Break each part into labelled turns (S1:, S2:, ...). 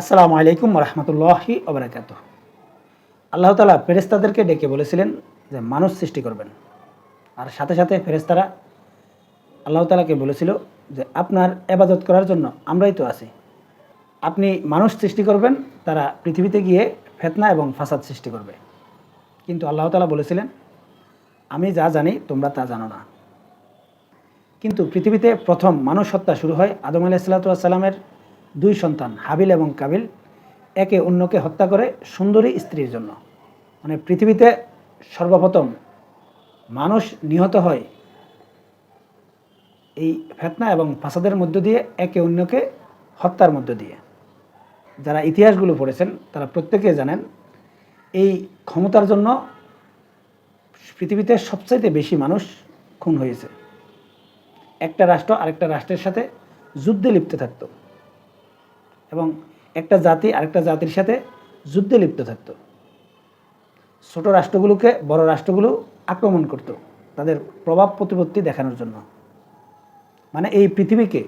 S1: আসসালামু আলাইকুম রহমতুল্লাহি ওবরাকাত আল্লাহ তালা ফেরেস্তাদেরকে ডেকে বলেছিলেন যে মানুষ সৃষ্টি করবেন। আর সাথে সাথে ফেরেস্তারা আল্লাহ তালাকে বলেছিল যে আপনার এবাদত করার জন্য আমরাই তো আছি। আপনি মানুষ সৃষ্টি করবেন, তারা পৃথিবীতে গিয়ে ফেতনা এবং ফাসাদ সৃষ্টি করবে। কিন্তু আল্লাহ তালা বলেছিলেন, আমি যা জানি, তোমরা তা জানো না। কিন্তু পৃথিবীতে প্রথম মানুষ হত্যা শুরু হয় আদম আলাইসাল্লাতামের দুই সন্তান, হাবিল এবং কাবিল, একে অন্যকে হত্যা করে সুন্দরী স্ত্রীর জন্য। মানে পৃথিবীতে সর্বপ্রথম মানুষ নিহত হয় এই ফেতনা এবং ফাসাদের মধ্য দিয়ে, একে অন্যকে হত্যার মধ্য দিয়ে। যারা ইতিহাসগুলো পড়েছেন, তারা প্রত্যেকে জানেন, এই ক্ষমতার জন্য পৃথিবীতে সবচাইতে বেশি মানুষ খুন হয়েছে। একটা রাষ্ট্র আরেকটা রাষ্ট্রের সাথে যুদ্ধে লিপ্ত থাকতো। একটা জাতি আরেকটা জাতির সাথে যুদ্ধে লিপ্ত থাকতো। ছোট রাষ্ট্রগুলোকে বড় রাষ্ট্রগুলো আক্রমণ করত তাদের প্রভাব প্রতিপত্তি দেখানোর জন্য। মানে এই পৃথিবীকে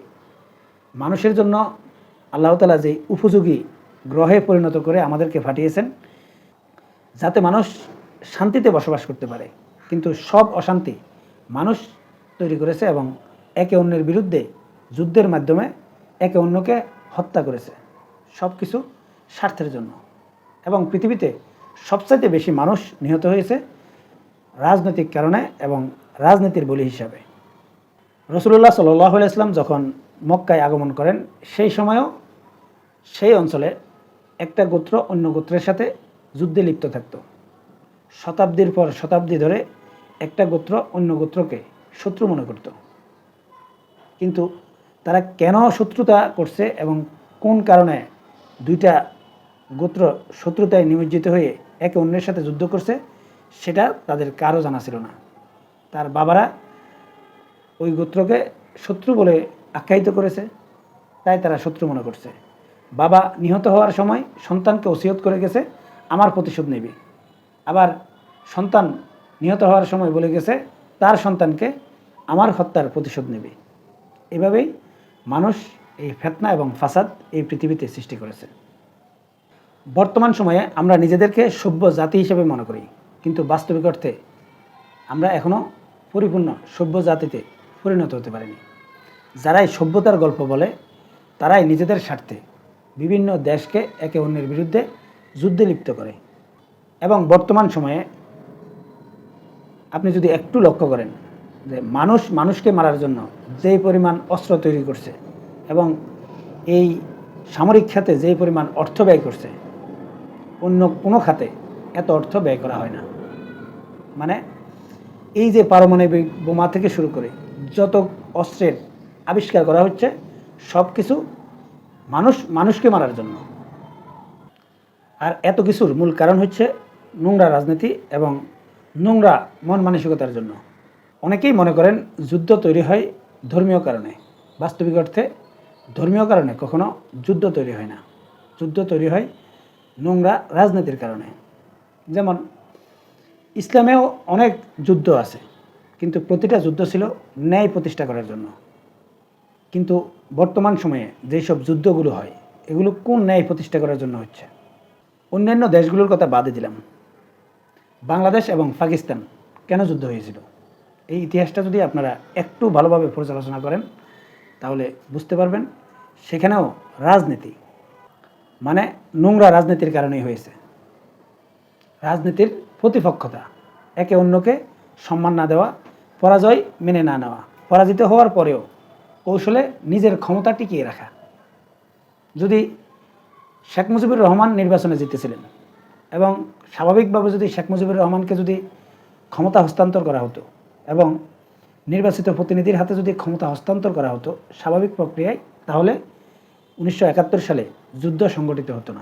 S1: মানুষের জন্য আল্লাহ তালা যে উপযোগী গ্রহে পরিণত করে আমাদেরকে ফাটিয়েছেন যাতে মানুষ শান্তিতে বসবাস করতে পারে। কিন্তু সব অশান্তি মানুষ তৈরি করেছে এবং একে অন্যের বিরুদ্ধে যুদ্ধের মাধ্যমে একে অন্যকে হত্যা করেছে সব কিছু স্বার্থের জন্য। এবং পৃথিবীতে সবচাইতে বেশি মানুষ নিহত হয়েছে রাজনৈতিক কারণে এবং রাজনীতির বলি হিসাবে। রসুল্লাহ সাল্লাহ ইসলাম যখন মক্কায় আগমন করেন, সেই সময়ও সেই অঞ্চলে একটা গোত্র অন্য গোত্রের সাথে যুদ্ধে লিপ্ত থাকত। শতাব্দীর পর শতাব্দী ধরে একটা গোত্র অন্য গোত্রকে শত্রু মনে করত। কিন্তু তারা কেন শত্রুতা করছে এবং কোন কারণে দুইটা গোত্র শত্রুতায় নিমজ্জিত হয়ে একে অন্যের সাথে যুদ্ধ করছে, সেটা তাদের কারও জানা ছিল না। তার বাবারা ওই গোত্রকে শত্রু বলে আখ্যায়িত করেছে, তাই তারা শত্রু মনে করছে। বাবা নিহত হওয়ার সময় সন্তানকে ওসিয়ত করে গেছে, আমার প্রতিশোধ নেবে। আবার সন্তান নিহত হওয়ার সময় বলে গেছে, তার সন্তানকে আমার হত্যার প্রতিশোধ নেবে। এভাবেই মানুষ এই ফেতনা এবং ফাসাদ এই পৃথিবীতে সৃষ্টি করেছে। বর্তমান সময়ে আমরা নিজেদেরকে সভ্য জাতি হিসেবে মনে করি, কিন্তু বাস্তবিক অর্থে আমরা এখনও পরিপূর্ণ সভ্য জাতিতে পরিণত হতে পারিনি। যারাই সভ্যতার গল্প বলে, তারাই নিজেদের স্বার্থে বিভিন্ন দেশকে একে অন্যের বিরুদ্ধে যুদ্ধে লিপ্ত করে। এবং বর্তমান সময়ে আপনি যদি একটু লক্ষ্য করেন যে মানুষ, মানুষকে মারার জন্য যেই পরিমাণ অস্ত্র তৈরি করছে এবং এই সামরিক খাতে যেই পরিমাণ অর্থ ব্যয় করছে, অন্য কোনো খাতে এত অর্থ ব্যয় করা হয় না। মানে এই যে পারমাণবিক বোমা থেকে শুরু করে যত অস্ত্রের আবিষ্কার করা হচ্ছে, সব কিছু মানুষ, মানুষকে মারার জন্য। আর এত কিছুর মূল কারণ হচ্ছে নোংরা রাজনীতি এবং নোংরা মন মানসিকতার জন্য। অনেকেই মনে করেন যুদ্ধ তৈরি হয় ধর্মীয় কারণে। বাস্তবিক অর্থে ধর্মীয় কারণে কখনো যুদ্ধ তৈরি হয় না। যুদ্ধ তৈরি হয় নোংরা রাজনীতির কারণে। যেমন, ইসলামেও অনেক যুদ্ধ আছে, কিন্তু প্রতিটা যুদ্ধ ছিল ন্যায় প্রতিষ্ঠা করার জন্য। কিন্তু বর্তমান সময়ে যেসব যুদ্ধগুলো হয়, এগুলো কোন ন্যায় প্রতিষ্ঠা করার জন্য হচ্ছে? অন্যান্য দেশগুলোর কথা বাদে দিলাম। বাংলাদেশ এবং পাকিস্তান কেন যুদ্ধ হয়েছিল? এই ইতিহাসটা যদি আপনারা একটু ভালোভাবে পর্যালোচনা করেন, তাহলে বুঝতে পারবেন সেখানেও রাজনীতি মানে নোংরা রাজনীতির কারণেই হয়েছে। রাজনীতির প্রতিপক্ষতা, একে অন্যকে সম্মান না দেওয়া, পরাজয় মেনে না নেওয়া, পরাজিত হওয়ার পরেও কৌশলে নিজের ক্ষমতা টিকিয়ে রাখা। যদি শেখ মুজিবুর রহমান নির্বাচনে জিতেছিলেন এবং স্বাভাবিকভাবে যদি শেখ মুজিবুর রহমানকে যদি ক্ষমতা হস্তান্তর করা হতো এবং নির্বাচিত প্রতিনিধির হাতে যদি ক্ষমতা হস্তান্তর করা হতো স্বাভাবিক প্রক্রিয়ায়, তাহলে উনিশশো একাত্তর সালে যুদ্ধ সংগঠিত হতো না।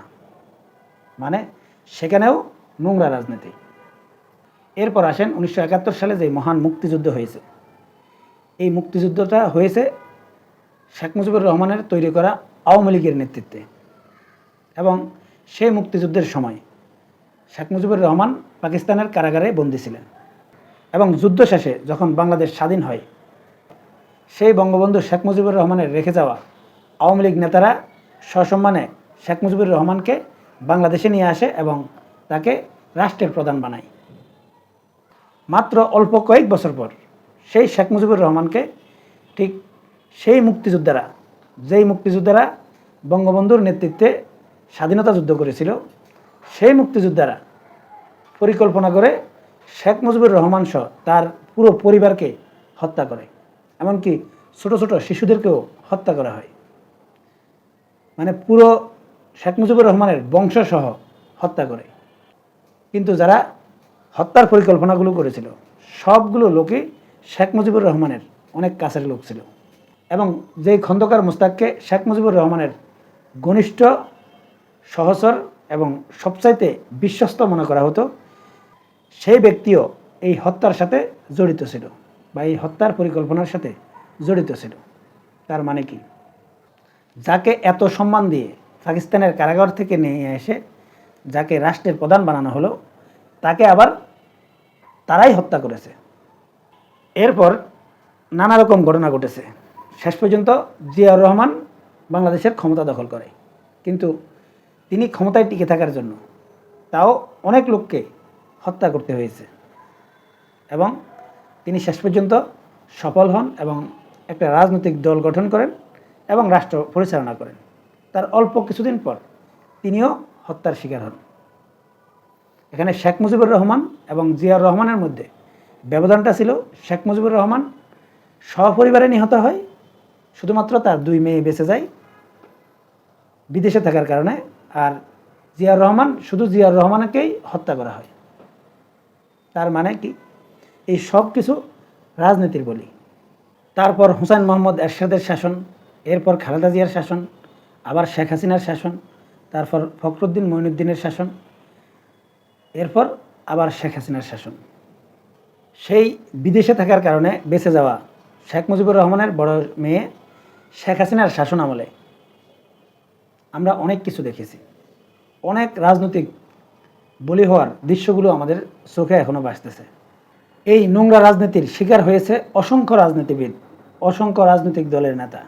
S1: মানে সেখানেও নোংরা রাজনীতি। এরপর আসেন উনিশশো একাত্তর সালে যে মহান মুক্তিযুদ্ধ হয়েছে। এই মুক্তিযুদ্ধটা হয়েছে শেখ মুজিবুর রহমানের তৈরি করা আওয়ামী লীগের নেতৃত্বে। এবং সেই মুক্তিযুদ্ধের সময় শেখ মুজিবুর রহমান পাকিস্তানের কারাগারে বন্দী ছিলেন। এবং যুদ্ধ শেষে যখন বাংলাদেশ স্বাধীন হয়, সেই বঙ্গবন্ধু শেখ মুজিবুর রহমানের রেখে যাওয়া আওয়ামী লীগ নেতারা সসম্মানে শেখ মুজিবুর রহমানকে বাংলাদেশে নিয়ে আসে এবং তাকে রাষ্ট্রের প্রধান বানায়। মাত্র অল্প কয়েক বছর পর সেই শেখ মুজিবুর রহমানকে ঠিক সেই মুক্তিযোদ্ধারা, যেই মুক্তিযোদ্ধারা বঙ্গবন্ধুর নেতৃত্বে স্বাধীনতা যুদ্ধ করেছিল, সেই মুক্তিযোদ্ধারা পরিকল্পনা করে শেখ মুজিবুর রহমান সহ তার পুরো পরিবারকে হত্যা করে। এমনকি ছোট ছোট শিশুদেরকেও হত্যা করা হয়। মানে পুরো শেখ মুজিবুর রহমানের বংশসহ হত্যা করে। কিন্তু যারা হত্যার পরিকল্পনাগুলো করেছিল, সবগুলো লোকই শেখ মুজিবুর রহমানের অনেক কাছের লোক ছিল। এবং যেই খন্দকার মুস্তাককে শেখ মুজিবুর রহমানের ঘনিষ্ঠ সহচর এবং সবচাইতে বিশ্বস্ত মনে করা হতো সেই ব্যক্তিও এই হত্যার সাথে জড়িত ছিল বা এই হত্যার পরিকল্পনার সাথে জড়িত ছিল। তার মানে কি? যাকে এত সম্মান দিয়ে পাকিস্তানের কারাগার থেকে নিয়ে এসে যাকে রাষ্ট্রের প্রধান বানানো হলো, তাকে আবার তারাই হত্যা করেছে। এরপর নানা রকম ঘটনা ঘটেছে। শেষ পর্যন্ত জিয়াউর রহমান বাংলাদেশের ক্ষমতা দখল করে। কিন্তু তিনি ক্ষমতায় টিকে থাকার জন্য তাও অনেক লোককে হত্যা করতে হয়েছে। এবং তিনি শেষ পর্যন্ত সফল হন এবং একটা রাজনৈতিক দল গঠন করেন এবং রাষ্ট্র পরিচালনা করেন। তার অল্প কিছুদিন পর তিনিও হত্যার শিকার হন। এখানে শেখ মুজিবুর রহমান এবং জিয়াউর রহমানের মধ্যে ব্যবধানটা ছিল শেখ মুজিবুর রহমান সপরিবারে নিহত হয়, শুধুমাত্র তার দুই মেয়ে বেঁচে যায় বিদেশে থাকার কারণে, আর জিয়াউর রহমান শুধু জিয়াউর রহমানকেই হত্যা করা হয়। তার মানে কি? এই সব কিছু রাজনীতির বলি। তারপর হুসাইন মোহাম্মদ এরশাদের শাসন, এরপর খালেদা জিয়ার শাসন, আবার শেখ হাসিনার শাসন, তারপর ফখরুদ্দিন মঈনুদ্দিনের শাসন, এরপর আবার শেখ হাসিনার শাসন। সেই বিদেশে থাকার কারণে বেঁচে যাওয়া শেখ মুজিবুর রহমানের বড় মেয়ে শেখ হাসিনার শাসন আমলে আমরা অনেক কিছু দেখেছি। অনেক রাজনৈতিক বলি হওয়ার দৃশ্যগুলো আমাদের চোখে এখনও বাঁচতেছে। এই নোংরা রাজনীতির শিকার হয়েছে অসংখ্য রাজনীতিবিদ, অসংখ্য রাজনৈতিক দলের নেতা।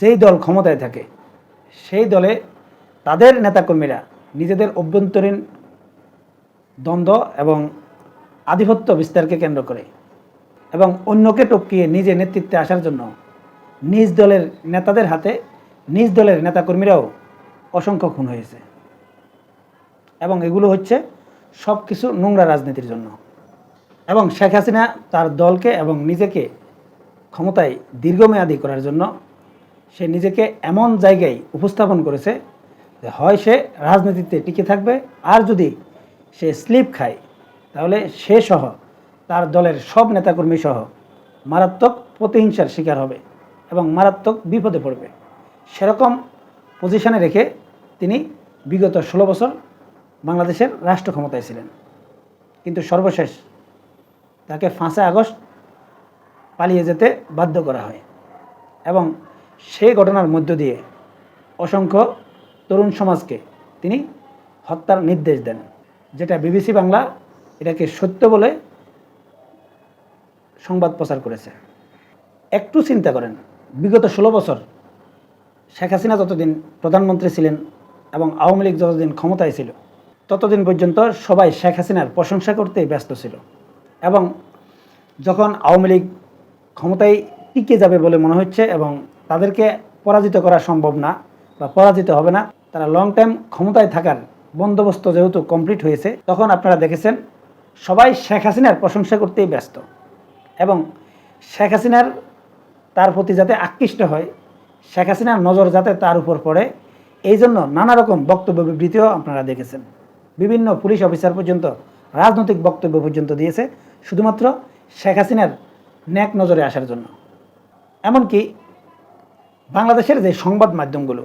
S1: যেই দল ক্ষমতায় থাকে, সেই দলে তাদের নেতাকর্মীরা নিজেদের অভ্যন্তরীণ দ্বন্দ্ব এবং আধিপত্য বিস্তারকে কেন্দ্র করে এবং অন্যকে টপকিয়ে নিজে নেতৃত্বে আসার জন্য নিজ দলের নেতাদের হাতে নিজ দলের নেতাকর্মীরাও অসংখ্য খুন হয়েছে। এবং এগুলো হচ্ছে সব কিছু নোংরা রাজনীতির জন্য। এবং শেখ হাসিনা তার দলকে এবং নিজেকে ক্ষমতায় দীর্ঘমেয়াদী করার জন্য সে নিজেকে এমন জায়গায় উপস্থাপন করেছে যে হয় সে রাজনীতিতে টিকে থাকবে, আর যদি সে স্লিপ খায়, তাহলে সে সহ তার দলের সব নেতাকর্মী সহ মারাত্মক প্রতিহিংসার শিকার হবে এবং মারাত্মক বিপদে পড়বে। সেরকম পজিশনে রেখে তিনি বিগত ষোলো বছর বাংলাদেশের রাষ্ট্র ক্ষমতায় ছিলেন। কিন্তু সর্বশেষ তাকে ফাঁসে আগস্ট পালিয়ে যেতে বাধ্য করা হয় এবং সেই ঘটনার মধ্য দিয়ে অসংখ্য তরুণ সমাজকে তিনি হত্যার নির্দেশ দেন, যেটা বিবিসি বাংলা এটাকে সত্য বলে সংবাদ প্রচার করেছে। একটু চিন্তা করেন, বিগত ষোলো বছর শেখ হাসিনা যতদিন প্রধানমন্ত্রী ছিলেন এবং আওয়ামী লীগ যতদিন ক্ষমতায় ছিল ততদিন পর্যন্ত সবাই শেখ হাসিনার প্রশংসা করতেই ব্যস্ত ছিল। এবং যখন আওয়ামী লীগ ক্ষমতায় টিকে যাবে বলে মনে হচ্ছে এবং তাদেরকে পরাজিত করা সম্ভব না বা পরাজিত হবে না, তারা লং টাইম ক্ষমতায় থাকার বন্দোবস্ত যেহেতু কমপ্লিট হয়েছে, তখন আপনারা দেখেছেন সবাই শেখ হাসিনার প্রশংসা করতেই ব্যস্ত। এবং শেখ হাসিনার তার প্রতি যাতে আকৃষ্ট হয়, শেখ হাসিনার নজর যাতে তার উপর পড়ে এই জন্য নানা রকম বক্তব্য বিবৃতিও আপনারা দেখেছেন। বিভিন্ন পুলিশ অফিসার পর্যন্ত, রাজনৈতিক বক্তব্য পর্যন্ত দিয়েছে, শুধুমাত্র শেখ হাসিনার ন্যাক নজরে আসার জন্য। এমনকি বাংলাদেশের যে সংবাদ মাধ্যমগুলো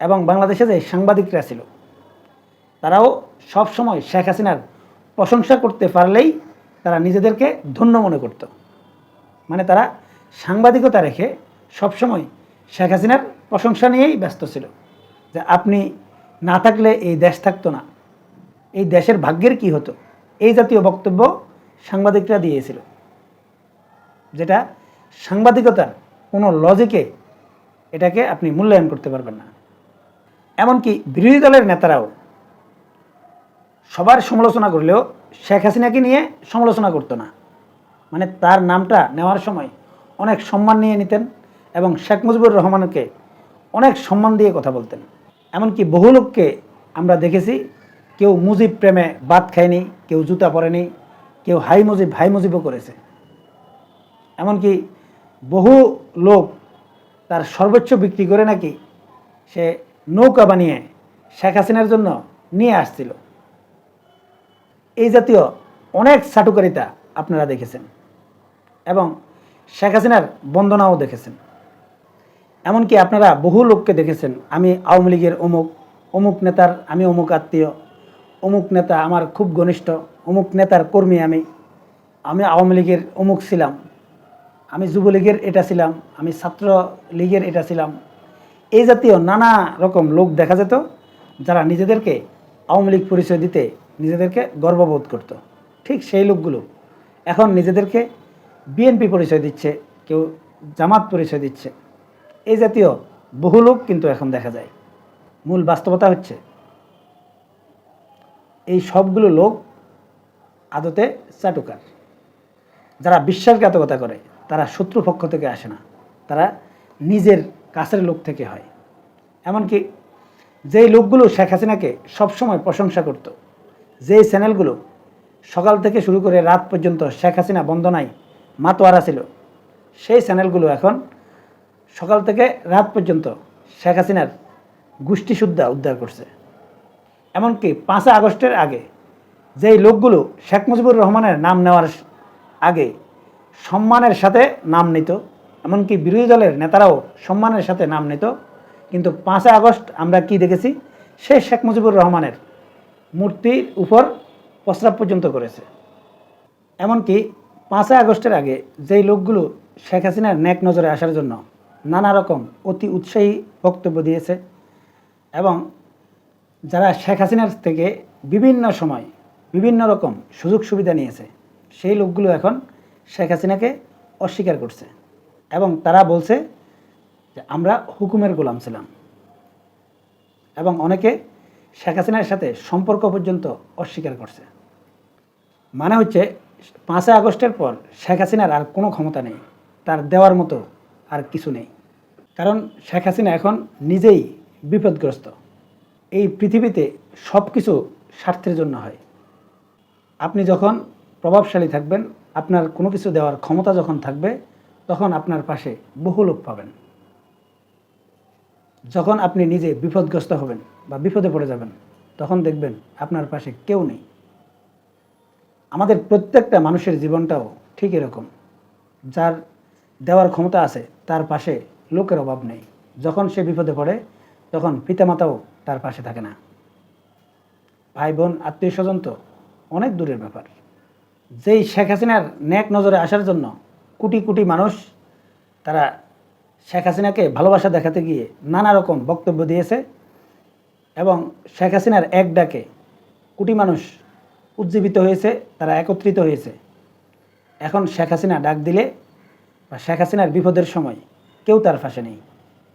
S1: এবং বাংলাদেশে যে সাংবাদিকরা ছিল, তারাও সব সময় শেখ হাসিনার প্রশংসা করতে পারলেই তারা নিজেদেরকে ধন্য মনে করত। মানে তারা সাংবাদিকতা রেখে সবসময় শেখ হাসিনার প্রশংসা নিয়েই ব্যস্ত ছিল যে আপনি না থাকলে এই দেশ থাকতো না। এই দেশের ভাগ্যের কি হতো? এই জাতীয় বক্তব্য সাংবাদিকরা দিয়েছিল। যেটা সাংবাদিকতার কোনো লজিকে এটাকে আপনি মূল্যায়ন করতে পারবেন না। এমনকি বিরোধী দলের নেতারাও সবার সমালোচনা করলেও শেখ হাসিনাকে নিয়ে সমালোচনা করতো না। মানে তার নামটা নেওয়ার সময় অনেক সম্মান নিয়ে নিতেন এবং শেখ মুজিবুর রহমানকে অনেক সম্মান দিয়ে কথা বলতেন। এমনকি বহু লোককে আমরা দেখেছি, কেউ মুজিব প্রেমে বাদ খায়নি, কেউ জুতা পরেনি, কেউ হাই মুজিব হাই মুজিবও করেছে। এমনকি বহু লোক তার সর্বোচ্চ বিক্রি করে নাকি সে নৌকা বানিয়ে শেখ হাসিনার জন্য নিয়ে আসছিল। এই জাতীয় অনেক চাটুকারিতা আপনারা দেখেছেন এবং শেখ হাসিনার বন্দনাও দেখেছেন। এমনকি আপনারা বহু লোককে দেখেছেন। আমি আওয়ামী লীগের অমুক অমুক নেতার আমি অমুক আত্মীয়, অমুক নেতা আমার খুব ঘনিষ্ঠ, অমুক নেতার কর্মী আমি। আমি আওয়ামী লীগের অমুক ছিলাম। আমি যুবলীগের এটা ছিলাম, আমি ছাত্র লীগের এটা ছিলাম। এই জাতীয় নানা রকম লোক দেখা যেত, যারা নিজেদেরকে আওয়ামী লীগ পরিচয় দিতে নিজেদেরকে গর্ববোধ করত। ঠিক সেই লোকগুলো এখন নিজেদেরকে বিএনপি পরিচয় দিচ্ছে, কেউ জামাত পরিচয় দিচ্ছে। এই জাতীয় বহু লোক কিন্তু এখন দেখা যায়। মূল বাস্তবতা হচ্ছে, এই সবগুলো লোক আদতে চাটুকার। যারা বিশ্বাসঘাতকতা করে, তারা শত্রুপক্ষ থেকে আসে না। তারা নিজের কাছের লোক থেকে হয়। এমনকি যেই লোকগুলো শেখ হাসিনাকে সবসময় প্রশংসা করত, যেই চ্যানেলগুলো সকাল থেকে শুরু করে রাত পর্যন্ত শেখ হাসিনা বন্দনায় মাতোয়ারা ছিল, সেই চ্যানেলগুলো এখন সকাল থেকে রাত পর্যন্ত শেখ হাসিনার গোষ্ঠী শুদ্ধা উদ্ধার করছে। এমনকি পাঁচই আগস্টের আগে যেই লোকগুলো শেখ মুজিবুর রহমানের নাম নেওয়ার আগে সম্মানের সাথে নাম নিত, এমনকি বিরোধী দলের নেতারাও সম্মানের সাথে নাম নিত, কিন্তু পাঁচই আগস্ট আমরা কি দেখেছি? সে শেখ মুজিবুর রহমানের মূর্তির উপর প্রস্রাব পর্যন্ত করেছে। এমনকি পাঁচই আগস্টের আগে যেই লোকগুলো শেখ হাসিনার ন্যাক নজরে আসার জন্য নানা রকম অতি উৎসাহী বক্তব্য দিয়েছে এবং যারা শেখ হাসিনার থেকে বিভিন্ন সময় বিভিন্ন রকম সুযোগ সুবিধা নিয়েছে, সেই লোকগুলো এখন শেখ হাসিনাকে অস্বীকার করছে এবং তারা বলছে যে আমরা হুকুমের গোলাম ছিলাম এবং অনেকে শেখ হাসিনার সাথে সম্পর্ক পর্যন্ত অস্বীকার করছে। মানে হচ্ছে পাঁচই আগস্টের পর শেখ হাসিনার আর কোনো ক্ষমতা নেই, তার দেওয়ার মতো আর কিছু নেই। কারণ শেখ হাসিনা এখন নিজেই বিপদগ্রস্ত। এই পৃথিবীতে সব কিছু স্বার্থের জন্য হয়। আপনি যখন প্রভাবশালী থাকবেন, আপনার কোনো কিছু দেওয়ার ক্ষমতা যখন থাকবে, তখন আপনার পাশে বহু লোক পাবেন। যখন আপনি নিজে বিপদগ্রস্ত হবেন বা বিপদে পড়ে যাবেন, তখন দেখবেন আপনার পাশে কেউ নেই। আমাদের প্রত্যেকটা মানুষের জীবনটাও ঠিক এরকম। যার দেওয়ার ক্ষমতা আছে, তার পাশে লোকের অভাব নেই। যখন সে বিপদে পড়ে, তখন পিতামাতাও তার পাশে থাকে না। ভাই বোন আত্মীয় স্বজন তো অনেক দূরের ব্যাপার। যেই শেখ হাসিনার ন্যাক নজরে আসার জন্য কোটি কোটি মানুষ তারা শেখ হাসিনাকে ভালোবাসা দেখাতে গিয়ে নানা রকম বক্তব্য দিয়েছে এবং শেখ হাসিনার এক ডাকে কোটি মানুষ উজ্জীবিত হয়েছে, তারা একত্রিত হয়েছে। এখন শেখ হাসিনা ডাক দিলে বা শেখ হাসিনার বিপদের সময় কেউ তার পাশে নেই।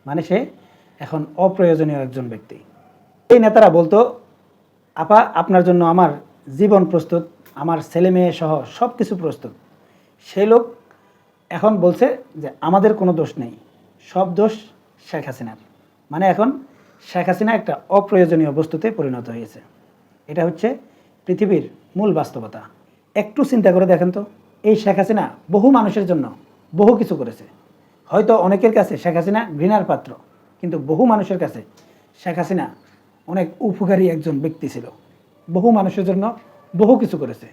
S1: মানে সে এখন অপ্রয়োজনীয় একজন ব্যক্তি। এই নেতারা বলতো, আপা, আপনার জন্য আমার জীবন প্রস্তুত, আমার ছেলে মেয়ে সহ সব কিছু প্রস্তুত। সেই লোক এখন বলছে যে, আমাদের কোনো দোষ নেই। সব দোষ শেখ হাসিনার। মানে এখন শেখ হাসিনা একটা অপ্রয়োজনীয় বস্তুতে পরিণত হয়েছে। এটা হচ্ছে পৃথিবীর মূল বাস্তবতা। একটু চিন্তা করে দেখেন তো, এই শেখ হাসিনা বহু মানুষের জন্য বহু কিছু করেছে। হয়তো অনেকের কাছে শেখ হাসিনা ঘৃণার পাত্র, কিন্তু বহু মানুষের কাছে শেখ হাসিনা অনেক উপকারী একজন ব্যক্তি ছিল। বহু মানুষের জন্য বহু কিছু করেছে।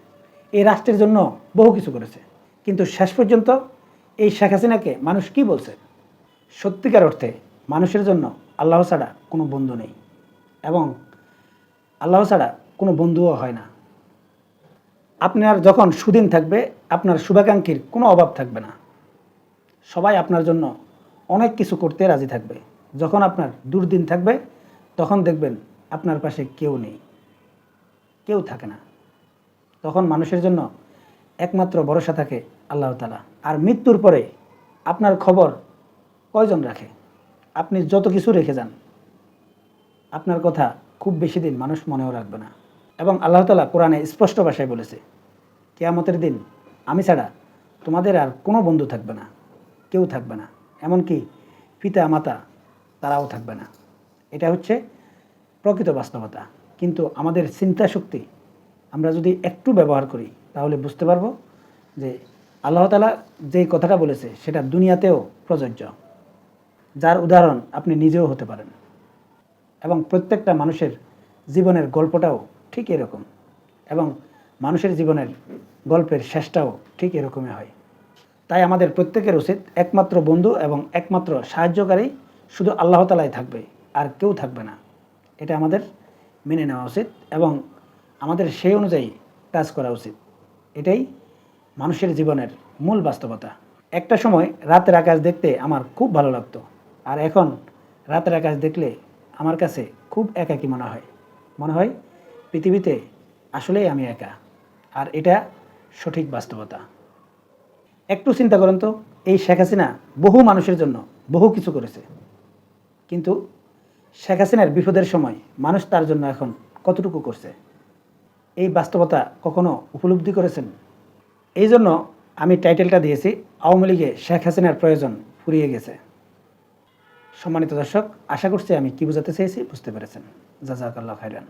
S1: এই রাষ্ট্রের জন্য বহু কিছু করেছে। কিন্তু শেষ পর্যন্ত এই শেখ হাসিনাকে মানুষ কি বলছে? সত্যিকার অর্থে মানুষের জন্য আল্লাহ ছাড়া কোনো বন্ধু নেই এবং আল্লাহ ছাড়া কোনো বন্ধুও হয় না। আপনার যখন সুদিন থাকবে, আপনার শুভাকাঙ্ক্ষীর কোনো অভাব থাকবে না। সবাই আপনার জন্য অনেক কিছু করতে রাজি থাকবে। যখন আপনার দুর্দিন থাকবে, তখন দেখবেন আপনার পাশে কেউ নেই। কেউ থাকে না। তখন মানুষের জন্য একমাত্র ভরসা থাকে আল্লাহ তালা আর মৃত্যুর পরে আপনার খবর কয়জন রাখে? আপনি যত কিছু রেখে যান, আপনার কথা খুব বেশি দিন মানুষ মনেও রাখবে না। এবং আল্লাহ তালা কোরআনে স্পষ্ট ভাষায় বলেছে, কেয়ামতের দিন আমি ছাড়া তোমাদের আর কোনো বন্ধু থাকবে না। কেউ থাকবে না। এমনকি পিতা, মাতা তারাও থাকবে না। এটা হচ্ছে প্রকৃত বাস্তবতা। কিন্তু আমাদের চিন্তা শক্তি আমরা যদি একটু ব্যবহার করি, তাহলে বুঝতে পারব যে আল্লাহ তালা যেই কথাটা বলেছে, সেটা দুনিয়াতেও প্রযোজ্য। যার উদাহরণ আপনি নিজেও হতে পারেন। এবং প্রত্যেকটা মানুষের জীবনের গল্পটাও ঠিক এরকম। এবং মানুষের জীবনের গল্পের শেষটাও ঠিক এরকমই হয়। তাই আমাদের প্রত্যেকের উচিত একমাত্র বন্ধু এবং একমাত্র সাহায্যকারী শুধু আল্লাহ তালাই থাকবে, আর কেউ থাকবে না। এটা আমাদের মেনে নেওয়া উচিত এবং আমাদের সেই অনুযায়ী কাজ করা উচিত। এটাই মানুষের জীবনের মূল বাস্তবতা। একটা সময় রাতের আকাশ দেখতে আমার খুব ভালো লাগতো, আর এখন রাতের আকাশ দেখলে আমার কাছে খুব একাকী মনে হয়। মনে হয় পৃথিবীতে আসলেই আমি একা, আর এটা সঠিক বাস্তবতা। একটু চিন্তা করেন তো, এই শেখ হাসিনা বহু মানুষের জন্য বহু কিছু করেছে। কিন্তু শেখ হাসিনার বিপদের সময় মানুষ তার জন্য এখন কতটুকু করছে? এই বাস্তবতা কখনো উপলব্ধি করেছেন? এই জন্য আমি টাইটেলটা দিয়েছি, আওয়ামী লীগে শেখ হাসিনার প্রয়োজন ফুরিয়ে গেছে। সম্মানিত দর্শক, আশা করছি আমি কি বোঝাতে চেয়েছি বুঝতে পেরেছেন। জাজাকাল্লাহ খাইরান